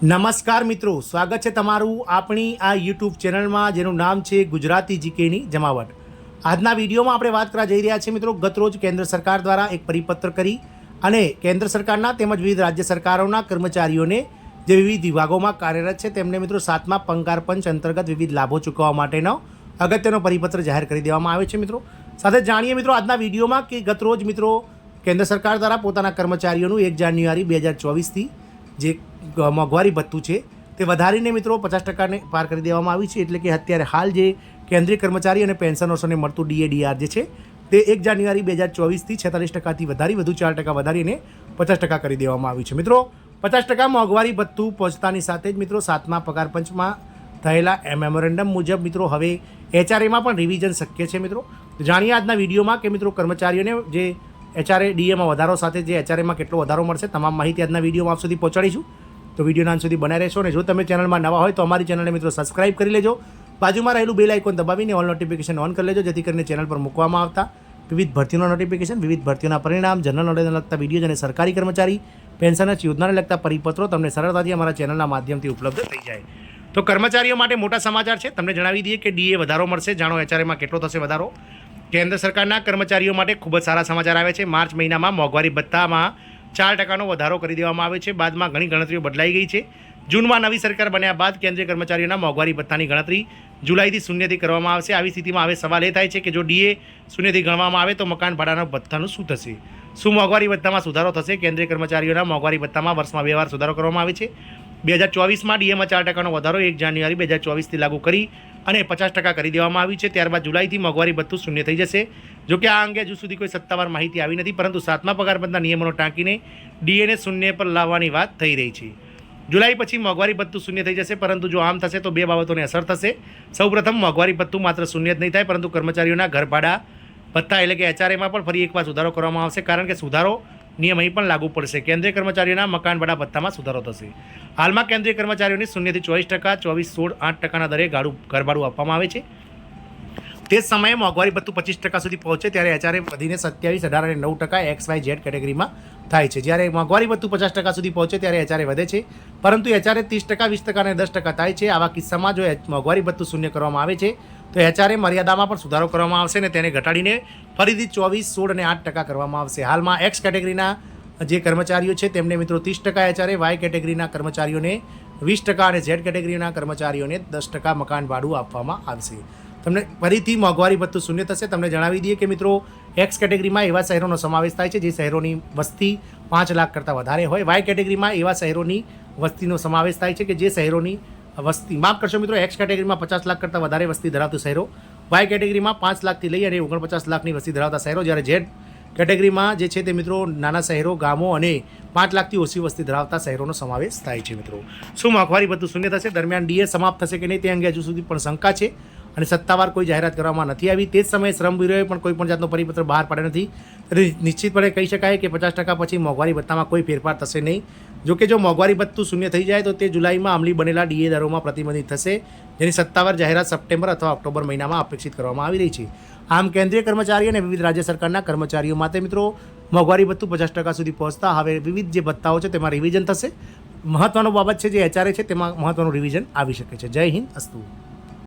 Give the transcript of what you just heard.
નમસ્કાર મિત્રો, સ્વાગત છે તમારું આપણી આ યુટ્યુબ ચેનલમાં, જેનું નામ છે ગુજરાતી જીકેની જમાવટ. આજના વિડીયોમાં આપણે વાત કરવા જઈ રહ્યા છીએ મિત્રો, ગતરોજ કેન્દ્ર સરકાર દ્વારા એક પરિપત્ર કરી અને કેન્દ્ર સરકારના તેમજ વિવિધ રાજ્ય સરકારોના કર્મચારીઓને જે વિવિધ વિભાગોમાં કાર્યરત છે, તેમને મિત્રો સાતમા પંકાર પંચ અંતર્ગત વિવિધ લાભો ચૂકવવા માટેનો અગત્યનો પરિપત્ર જાહેર કરી દેવામાં આવે છે મિત્રો. સાથે જાણીએ મિત્રો, આજના વિડીયોમાં કે ગતરોજ મિત્રો, કેન્દ્ર સરકાર દ્વારા પોતાના કર્મચારીઓનું એક જાન્યુઆરી બે હજાર ચોવીસથી જે મોંઘવારી ભથ્થું છે, તે વધારીને મિત્રો પચાસ ટકાને પાર કરી દેવામાં આવી છે, એટલે કે અત્યારે હાલ જે કેન્દ્રીય કર્મચારી અને પેન્શનર્સોને મળતું ડીએડીઆર જે છે, તે એક જાન્યુઆરી બે હજાર ચોવીસથી છેતાલીસ ટકાથી વધારી, વધુ ચાર ટકા વધારીને પચાસ ટકા કરી દેવામાં આવ્યું છે. મિત્રો, પચાસ ટકા મોંઘવારી ભથ્થું પહોંચતાની સાથે જ મિત્રો સાતમા પગાર પંચમાં થયેલા મેમોરેન્ડમ મુજબ મિત્રો હવે એચઆરએમાં પણ રિવિઝન શક્ય છે મિત્રો. જાણીએ આજના વિડીયોમાં કે મિત્રો કર્મચારીઓને જે એચઆરએ ડીએમાં વધારો સાથે જે એચઆરએમાં કેટલો વધારો મળશે, તમામ માહિતી આજના વિડીયોમાં આપ સુધી પહોંચાડીશું. તો વિડીયોના અંત સુધી બનાવી રહેશો અને જો તમે ચેનલમાં નવા હોય તો અમારી ચેનલને મિત્રો સબસ્ક્રાઇબ કરી લેજો. બાજુમાં રહેલું બેલ આઇકોન દબાવીને ઓલ નોટિફિકેશન ઓન કરી લેજો, જેથી કરીને ચેનલ પર મૂકવામાં આવતા વિવિધ ભરતીઓના નોટિફિકેશન વિવિધ ભરતીઓના પરિણામ, જનરલ નોલેજને લગતા વીડિયો અને સરકારી કર્મચારી પેન્શન યોજનાને લગતા પરિપત્રો તમને સરળતાથી અમારા ચેનલના માધ્યમથી ઉપલબ્ધ થઈ જાય. તો કર્મચારીઓ માટે મોટા સમાચાર છે. તમને જણાવી દઈએ કે ડીએ વધારો મળશે. જાણો એચઆરએમાં કેટલો થશે વધારો. કેન્દ્ર સરકારના કર્મચારીઓ માટે ખૂબ જ સારા સમાચાર આવે છે. માર્ચ મહિનામાં મોંઘવારી ભથ્થામાં ચાર ટકાનો વધારો કરી દેવામાં આવે છે. બાદમાં ઘણી ગણતરીઓ બદલાઈ ગઈ છે. જૂનમાં નવી સરકાર બન્યા બાદ કેન્દ્રીય કર્મચારીઓના મોંઘવારી ભથ્થાની ગણતરી જુલાઈથી શૂન્યથી કરવામાં આવશે. આવી સ્થિતિમાં હવે સવાલ એ થાય છે કે જો ડીએ શૂન્યથી ગણવામાં આવે તો મકાન ભાડાના ભથ્થાનું શું થશે? શું મોંઘવારી ભથ્થામાં સુધારો થશે? કેન્દ્રીય કર્મચારીઓના મોંઘવારી ભથ્થામાં વર્ષમાં બે વાર સુધારો કરવામાં આવે છે. બે હજાર ચોવીસમાં ડીએમાં ચાર ટકાનો વધારો એક જાન્યુઆરી બે હજાર ચોવીસથી લાગુ કરી અને પચાસ ટકા કરી દેવામાં આવી છે. ત્યારબાદ જુલાઈથી મોંઘવારી ભથ્થું શૂન્ય થઈ જશે. જો કે આ અંગે હજુ સુધી કોઈ સત્તાવાર માહિતી આવી નથી, પરંતુ સાતમા પગાર પંચના નિયમોનો ટાંકીને ડીએનએ શૂન્ય પર લાવવાની વાત થઈ રહી છે. જુલાઈ પછી મોંઘવારી ભથ્થું શૂન્ય થઈ જશે, પરંતુ જો આમ થશે તો બે બાબતોને અસર થશે. સૌપ્રથમ, મોંઘવારી ભથ્થું માત્ર શૂન્ય જ નહીં થાય, પરંતુ કર્મચારીઓના ઘરભાડા ભથ્થા એટલે કે એચઆરએમાં પણ ફરી એકવાર સુધારો કરવામાં આવશે, કારણ કે સુધારો નિયમ અહીં પણ લાગુ પડશે. કેન્દ્રીય કર્મચારીઓના મકાન ભાડા ભથ્થામાં સુધારો થશે. હાલમાં કેન્દ્રીય કર્મચારીઓને શૂન્યથી ચોવીસ ટકા, ચોવીસ સોળ આઠ ટકાના દરે ગાડું ઘર ભાડું આપવામાં આવે છે. તે સમયે મોંઘવારી ભથ્થું પચીસ ટકા સુધી પહોંચે ત્યારે એચઆરએ વધીને સત્યાવીસ, અઢાર અને નવ ટકા એક્સ, વાય, ઝેડ કેટેગરીમાં થાય છે. જ્યારે મોંઘવારી ભથ્થું પચાસ ટકા સુધી પહોંચે ત્યારે એચઆરએ વધે છે. પરંતુ એચઆરએ ત્રીસ ટકા, વીસ ટકા અને દસ ટકા થાય છે. આવા કિસ્સામાં જો મોંઘવારી ભથ્થું શૂન્ય કરવામાં આવે છે, તો એચઆરએ મર્યાદામાં પણ સુધારો કરવામાં આવશે અને તેને ઘટાડીને ફરીથી ચોવીસ, સોળ અને આઠ ટકા કરવામાં આવશે. હાલમાં એક્સ કેટેગરીના જે કર્મચારીઓ છે, તેમને મિત્રો ત્રીસ ટકા એચઆરએ વાય કેટેગરીના કર્મચારીઓને વીસ ટકા અને ઝેડ કેટેગરીના કર્મચારીઓને દસ ટકા મકાન ભાડું આપવામાં આવશે. તમને ફરીથી મોંઘવારી ભથ્થું શૂન્ય થશે. તમને જણાવી દઈએ કે મિત્રો એક્સ કેટેગરીમાં એવા શહેરોનો સમાવેશ થાય છે, જે શહેરોની વસ્તી પાંચ લાખ કરતાં વધારે હોય. વાય કેટેગરીમાં એવા શહેરોની વસ્તીનો સમાવેશ થાય છે કે જે શહેરોની વસ્તી. માફ કરશો મિત્રો એક્સ કેટેગરીમાં પચાસ લાખ કરતાં વધારે વસ્તી ધરાવતું શહેરો વાય કેટેગરીમાં પાંચ લાખથી લઈ અને ઓગણપચાસ લાખની વસ્તી ધરાવતા શહેરો, જ્યારે ઝેડ કેટેગરીમાં જે છે તે મિત્રો નાના શહેરો, ગામો અને પાંચ લાખથી ઓછી વસ્તી ધરાવતા શહેરોનો સમાવેશ થાય છે મિત્રો. શું મોંઘવારી બધું શૂન્ય થશે? દરમિયાન ડીએ સમાપ્ત થશે કે નહીં તે અંગે હજુ સુધી પણ શંકા છે. અને સત્તાવાર કોઈ જાહેરાત કરવામાં નથી આવી. તે જ સમયે શ્રમ બ્યુરોએ પણ કોઈ પણ જાતનો પરિપત્ર બહાર પાડ્યો નથી. તેથી નિશ્ચિતપણે કહી શકાય કે પચાસ ટકા પછી મોંઘવારી ભથ્થામાં કોઈ ફેરફાર થશે નહીં. જોકે જો મોંઘવારી ભથ્થું શૂન્ય થઈ જાય તો તે જુલાઈમાં અમલી બનેલા ડીએ દરોમાં પ્રતિબંધિત થશે. જેની સત્તાવાર જાહેરાત સપ્ટેમ્બર અથવા ઓક્ટોબર મહિનામાં અપેક્ષિત કરવામાં આવી રહી છે. આમ કેન્દ્રીય કર્મચારી અને વિવિધ રાજ્ય સરકારના કર્મચારીઓ માટે મિત્રો, મોંઘવારી ભથ્થું પચાસ ટકા સુધી પહોંચતા હવે વિવિધ જે ભથ્થાઓ છે તેમાં રિવિઝન થશે. મહત્વનો બાબત છે જે એચઆરએ છે તેમાં મહત્વનું રિવિઝન આવી શકે છે. જય હિન્દ, અસ્તુ.